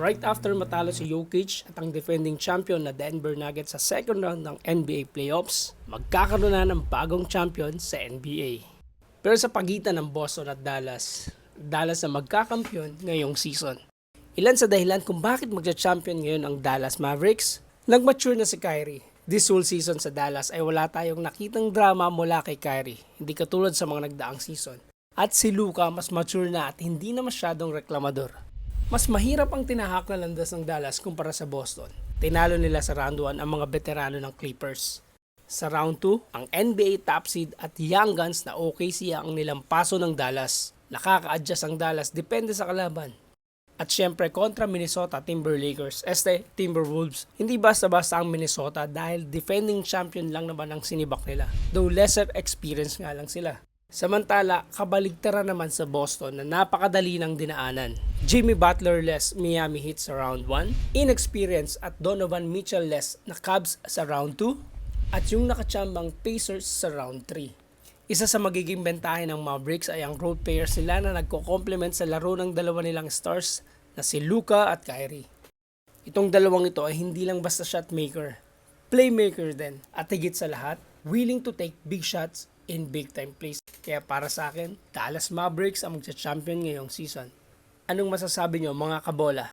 Right after matalo si Jokic at ang defending champion na Denver Nuggets sa second round ng NBA playoffs, magkakaroon na ng bagong champion sa NBA. Pero sa pagitan ng Boston at Dallas, Dallas na magkakampiyon ngayong season. Ilan sa dahilan kung bakit magja-champion ngayon ang Dallas Mavericks? Nag-mature na si Kyrie. This whole season sa Dallas ay wala tayong nakitang drama mula kay Kyrie, hindi katulad sa mga nagdaang season. At si Luka mas mature na at hindi na masyadong reklamador. Mas mahirap ang tinahak na landas ng Dallas kumpara sa Boston. Tinalo nila sa round 1 ang mga veterano ng Clippers. Sa round 2, ang NBA top seed at Young Guns na OKC ang nilampaso ng Dallas. Nakaka-adjust ang Dallas depende sa kalaban. At syempre kontra Minnesota Timberlakers, este Timberwolves. Hindi basta-basta ang Minnesota dahil defending champion lang naman ang sinibak nila. Though lesser experience nga lang sila. Samantala, kabaligtaran naman sa Boston na napakadali ng dinaanan. Jimmy Butler less Miami Heat sa round 1, inexperience at Donovan Mitchell less na Cubs sa round 2, at yung nakachambang Pacers sa round 3. Isa sa magiging bentahe ng Mavericks ay ang role players nila na nagko-complement sa laro ng dalawa nilang stars na si Luka at Kyrie. Itong dalawang ito ay hindi lang basta shot maker, playmaker din at higit sa lahat, willing to take big shots in big time plays. Kaya para sa akin, Dallas Mavericks ang magsa-champion ngayong season. Anong masasabi nyo mga kabola?